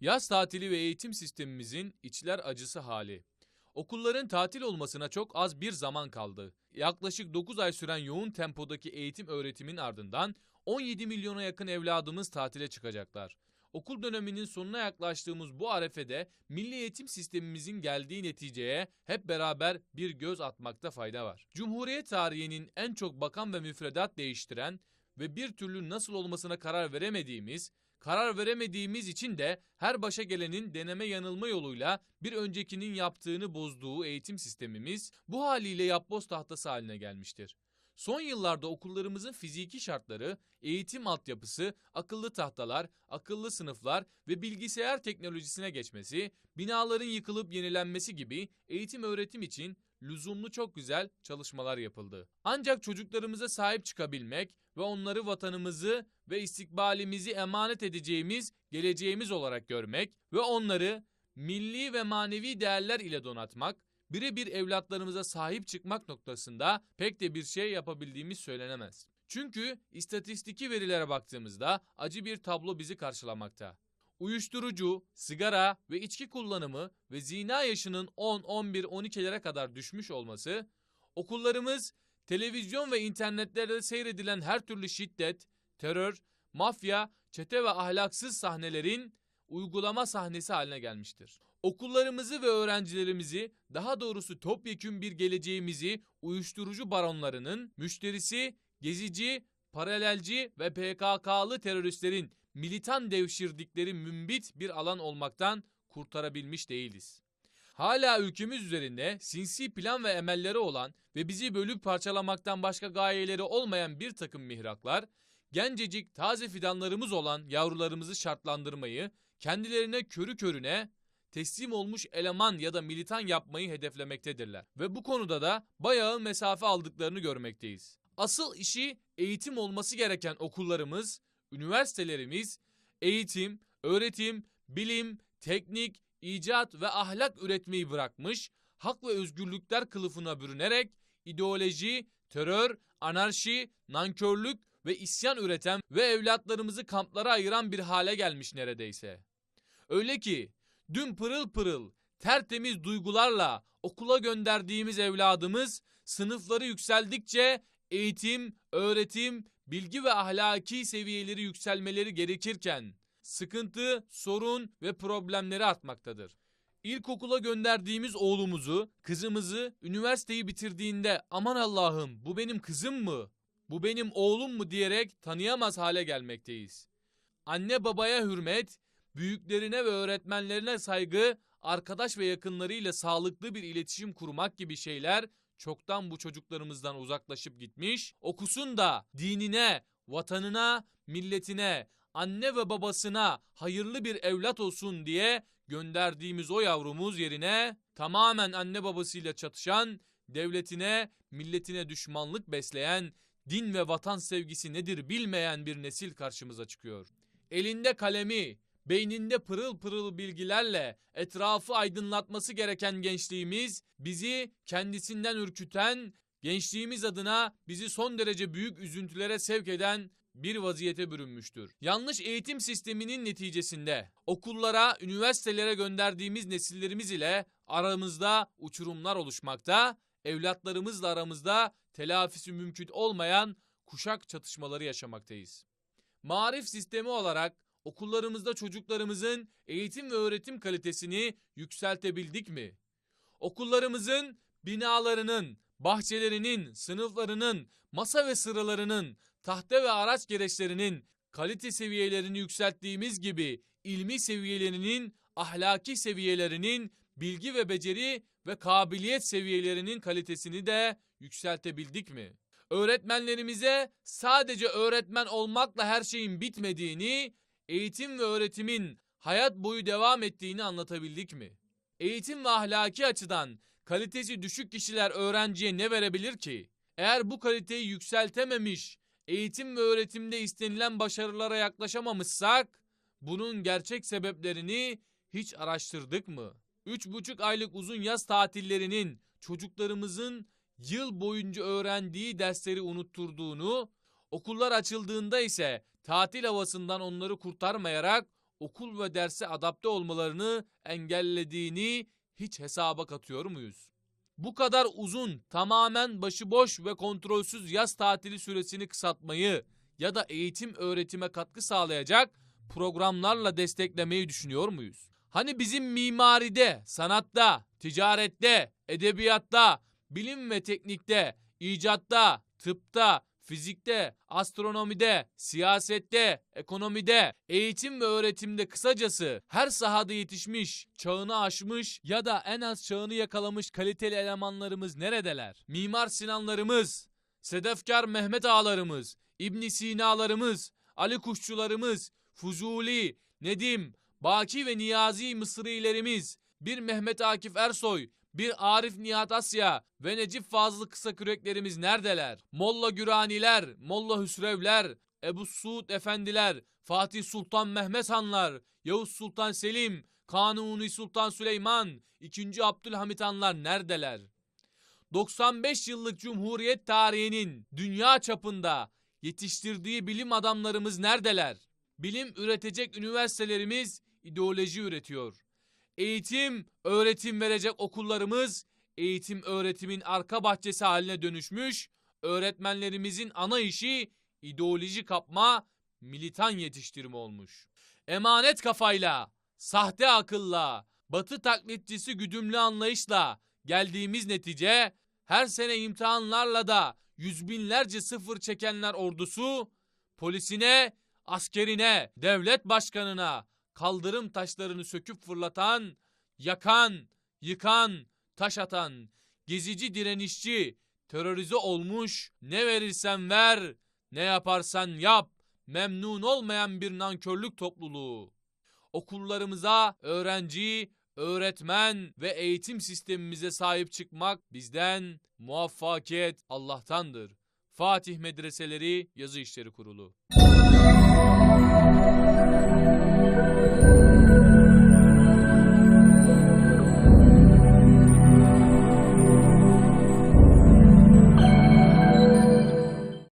Yaz tatili ve eğitim sistemimizin içler acısı hali. Okulların tatil olmasına çok az bir zaman kaldı. Yaklaşık 9 ay süren yoğun tempodaki eğitim öğretimin ardından 17 milyona yakın evladımız tatile çıkacaklar. Okul döneminin sonuna yaklaştığımız bu arefede milli eğitim sistemimizin geldiği neticeye hep beraber bir göz atmakta fayda var. Cumhuriyet tarihinin en çok bakan ve müfredat değiştiren ve bir türlü nasıl olmasına karar veremediğimiz, karar veremediğimiz için de her başa gelenin deneme yanılma yoluyla bir öncekinin yaptığını bozduğu eğitim sistemimiz bu haliyle yapboz tahtası haline gelmiştir. Son yıllarda okullarımızın fiziki şartları, eğitim altyapısı, akıllı tahtalar, akıllı sınıflar ve bilgisayar teknolojisine geçmesi, binaların yıkılıp yenilenmesi gibi eğitim öğretim için lüzumlu çok güzel çalışmalar yapıldı. Ancak çocuklarımıza sahip çıkabilmek ve onları vatanımızı ve istikbalimizi emanet edeceğimiz geleceğimiz olarak görmek ve onları milli ve manevi değerler ile donatmak, birebir evlatlarımıza sahip çıkmak noktasında pek de bir şey yapabildiğimiz söylenemez. Çünkü istatistiki verilere baktığımızda acı bir tablo bizi karşılamakta. Uyuşturucu, sigara ve içki kullanımı ve zina yaşının 10, 11, 12'lere kadar düşmüş olması, okullarımız televizyon ve internetlerde seyredilen her türlü şiddet, terör, mafya, çete ve ahlaksız sahnelerin uygulama sahnesi haline gelmiştir. Okullarımızı ve öğrencilerimizi, daha doğrusu topyekün bir geleceğimizi uyuşturucu baronlarının müşterisi, gezici, paralelci ve PKK'lı teröristlerin militan devşirdikleri mümbit bir alan olmaktan kurtarabilmiş değiliz. Hala ülkemiz üzerinde sinsi plan ve emelleri olan ve bizi bölüp parçalamaktan başka gayeleri olmayan bir takım mihraklar, gencecik taze fidanlarımız olan yavrularımızı şartlandırmayı, kendilerine körü körüne teslim olmuş eleman ya da militan yapmayı hedeflemektedirler. Ve bu konuda da bayağı mesafe aldıklarını görmekteyiz. Asıl işi eğitim olması gereken okullarımız, üniversitelerimiz, eğitim, öğretim, bilim, teknik, icat ve ahlak üretmeyi bırakmış, hak ve özgürlükler kılıfına bürünerek ideoloji, terör, anarşi, nankörlük ve isyan üreten ve evlatlarımızı kamplara ayıran bir hale gelmiş neredeyse. Öyle ki dün pırıl pırıl tertemiz duygularla okula gönderdiğimiz evladımız sınıfları yükseldikçe eğitim, öğretim, bilgi ve ahlaki seviyeleri yükselmeleri gerekirken sıkıntı, sorun ve problemleri artmaktadır. İlkokula gönderdiğimiz oğlumuzu, kızımızı üniversiteyi bitirdiğinde aman Allah'ım bu benim kızım mı? Bu benim oğlum mu diyerek tanıyamaz hale gelmekteyiz. Anne babaya hürmet, büyüklerine ve öğretmenlerine saygı, arkadaş ve yakınlarıyla sağlıklı bir iletişim kurmak gibi şeyler çoktan bu çocuklarımızdan uzaklaşıp gitmiş. Okusun da dinine, vatanına, milletine, anne ve babasına hayırlı bir evlat olsun diye gönderdiğimiz o yavrumuz yerine tamamen anne babasıyla çatışan, devletine, milletine düşmanlık besleyen, din ve vatan sevgisi nedir bilmeyen bir nesil karşımıza çıkıyor. Elinde kalemi, beyninde pırıl pırıl bilgilerle etrafı aydınlatması gereken gençliğimiz bizi kendisinden ürküten, gençliğimiz adına bizi son derece büyük üzüntülere sevk eden bir vaziyete bürünmüştür. Yanlış eğitim sisteminin neticesinde okullara, üniversitelere gönderdiğimiz nesillerimiz ile aramızda uçurumlar oluşmakta, evlatlarımızla aramızda telafisi mümkün olmayan kuşak çatışmaları yaşamaktayız. Marif sistemi olarak okullarımızda çocuklarımızın eğitim ve öğretim kalitesini yükseltebildik mi? Okullarımızın binalarının, bahçelerinin, sınıflarının, masa ve sıralarının, tahta ve araç gereçlerinin kalite seviyelerini yükselttiğimiz gibi ilmi seviyelerinin, ahlaki seviyelerinin, bilgi ve beceri ve kabiliyet seviyelerinin kalitesini de yükseltebildik mi? Öğretmenlerimize sadece öğretmen olmakla her şeyin bitmediğini, eğitim ve öğretimin hayat boyu devam ettiğini anlatabildik mi? Eğitim ve ahlaki açıdan kalitesi düşük kişiler öğrenciye ne verebilir ki? Eğer bu kaliteyi yükseltememiş, eğitim ve öğretimde istenilen başarılara yaklaşamamışsak, bunun gerçek sebeplerini hiç araştırdık mı? Üç buçuk aylık uzun yaz tatillerinin çocuklarımızın yıl boyunca öğrendiği dersleri unutturduğunu, okullar açıldığında ise tatil havasından onları kurtarmayarak okul ve derse adapte olmalarını engellediğini hiç hesaba katıyor muyuz? Bu kadar uzun, tamamen başıboş ve kontrolsüz yaz tatili süresini kısaltmayı ya da eğitim öğretime katkı sağlayacak programlarla desteklemeyi düşünüyor muyuz? Hani bizim mimaride, sanatta, ticarette, edebiyatta, bilim ve teknikte, icatta, tıpta, fizikte, astronomide, siyasette, ekonomide, eğitim ve öğretimde kısacası her sahada yetişmiş, çağını aşmış ya da en az çağını yakalamış kaliteli elemanlarımız neredeler? Mimar Sinanlarımız, Sedefkar Mehmet Ağalarımız, İbn Sina'larımız, Ali Kuşçularımız, Fuzuli, Nedim, Baki ve Niyazi Mısrilerimiz, bir Mehmet Akif Ersoy, bir Arif Nihat Asya ve Necip Fazıl Kısaküreklerimiz neredeler? Molla Güraniler, Molla Hüsrevler, Ebu Suud Efendiler, Fatih Sultan Mehmet Hanlar, Yavuz Sultan Selim, Kanuni Sultan Süleyman, 2. Abdülhamit Hanlar neredeler? 95 yıllık Cumhuriyet tarihinin dünya çapında yetiştirdiği bilim adamlarımız neredeler? Bilim üretecek üniversitelerimiz ideoloji üretiyor. Eğitim, öğretim verecek okullarımız eğitim öğretimin arka bahçesi haline dönüşmüş. Öğretmenlerimizin ana işi ideoloji kapma, militan yetiştirme olmuş. Emanet kafayla, sahte akılla, batı taklitçisi güdümlü anlayışla geldiğimiz netice her sene imtihanlarla da yüz binlerce sıfır çekenler ordusu polisine, askerine, devlet başkanına kaldırım taşlarını söküp fırlatan, yakan, yıkan, taş atan, gezici direnişçi, terörize olmuş, ne verirsen ver, ne yaparsan yap, memnun olmayan bir nankörlük topluluğu. Okullarımıza öğrenci, öğretmen ve eğitim sistemimize sahip çıkmak bizden, muvaffakiyet Allah'tandır. Fatih Medreseleri Yazı İşleri Kurulu Thank you.